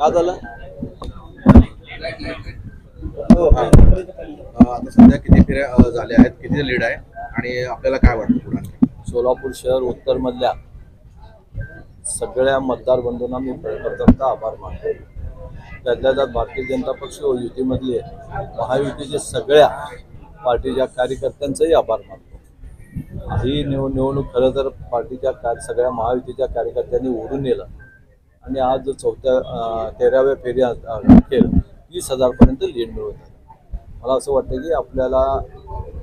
का झालं अ, आता सध्या किती फेऱ्या झाल्या आहेत किती लीड आहे आणि आपल्याला काय वाटतं पुढे सोलापूर शहर उत्तरमधल्या सगळ्या मतदार बंधूंना मी प्रथमतः आभार मानतो. त्यातल्या त्यात भारतीय जनता पक्ष व युतीमधले महायुतीचे सगळ्या पार्टीच्या कार्यकर्त्यांचाही आभार मानतो. ही निव निवडणूक खरं तर पार्टीच्या सगळ्या महायुतीच्या कार्यकर्त्यांनी ओढून नेलं. आणि आज चौथ्या तेराव्या फेरी अखेर वीस हजारपर्यंत लीड मिळवत आहे मला असं वाटतं की आपल्याला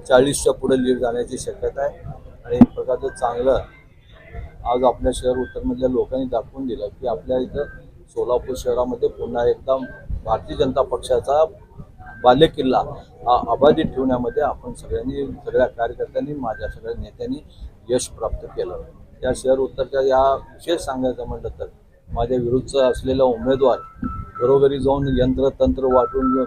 चाळीसच्या पुढे लीड जाण्याची शक्यता आहे आणि एक प्रकारचं चांगलं आज आपल्या शहर उत्तरमधल्या लोकांनी दाखवून दिलं की आपल्या इथं सोलापूर शहरामध्ये पुन्हा एकदा भारतीय जनता पक्षाचा बालेकिल्ला हा अबाधित ठेवण्यामध्ये आपण सगळ्यांनी सगळ्या कार्यकर्त्यांनी माझ्या सगळ्या नेत्यांनी यश प्राप्त केलं. या शहर उत्तरच्या या विशेष सांगायचं म्हटलं तर माझ्या विरुद्धचा असलेला उमेदवार घरोघरी जाऊन यंत्र तंत्र वाटून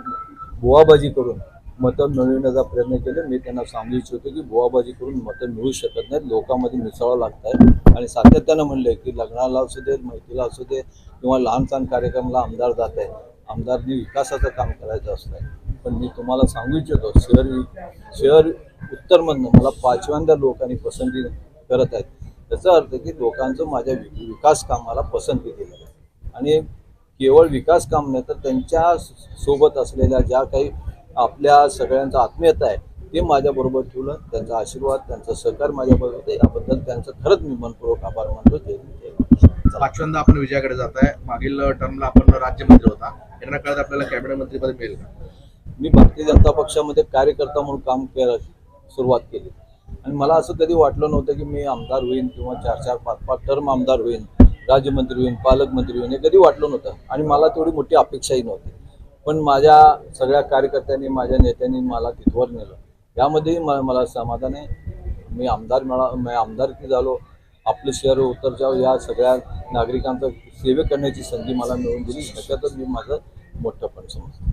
बुवाबाजी करून मतं मिळविण्याचा प्रयत्न केले. मी त्यांना सांगू इच्छितो की बुवाबाजी करून मतं मिळू शकत नाहीत. लोकांमध्ये मिसळावं लागत आहे आणि सातत्यानं म्हणलंय की लग्नाला असू दे मैत्रीला असू दे किंवा लहान सहान कार्यक्रमाला आमदार जात आहे. आमदारनी विकासाचं काम करायचं असतं पण मी तुम्हाला सांगू इच्छितो शहर शहर उत्तरमधनं मला पाचव्यांदा लोकांनी पसंती करत आहेत. त्याचा अर्थ की लोकांचं माझ्या विकास कामाला पसंती दिली आहे. आणि केवळ विकास काम नाही तर त्यांच्यासोबत असलेल्या ज्या काही आपल्या सगळ्यांचा आत्मीयता आहे ते माझ्याबरोबर ठेवलं त्यांचा आशीर्वाद त्यांचं सहकार माझ्याबरोबर होते. याबद्दल त्यांचं खरंच मी मनपूर्वक आभार मानतो. जय. पाचव्यांदा आपण विजयाकडे जात आहे. मागील टर्मला आपण राज्यमंत्री होता. येणाऱ्या काळात आपल्याला कॅबिनेट मंत्रीपद मिळेल का? मी भारतीय जनता पक्षामध्ये कार्यकर्ता म्हणून काम केलं सुरुवात केली. आणि मला असं कधी वाटलं नव्हतं की मी आमदार होईन किंवा चार चार पाच पाच टर्म आमदार होईन राज्यमंत्री होईन पालकमंत्री होईन हे कधी वाटलं नव्हतं. आणि मला तेवढी मोठी अपेक्षाही नव्हती. पण माझ्या सगळ्या कार्यकर्त्यांनी माझ्या नेत्यांनी मला तिथवर नेलं. यामध्येही मला मला समाधान आहे. मी आमदार मिळा मी आमदारकी झालो आपलं शहर उत्तरच्या या सगळ्या नागरिकांचं सेवे करण्याची संधी मला मिळवून दिली. ह्याच्यातच मी माझं मोठं पण समजतो.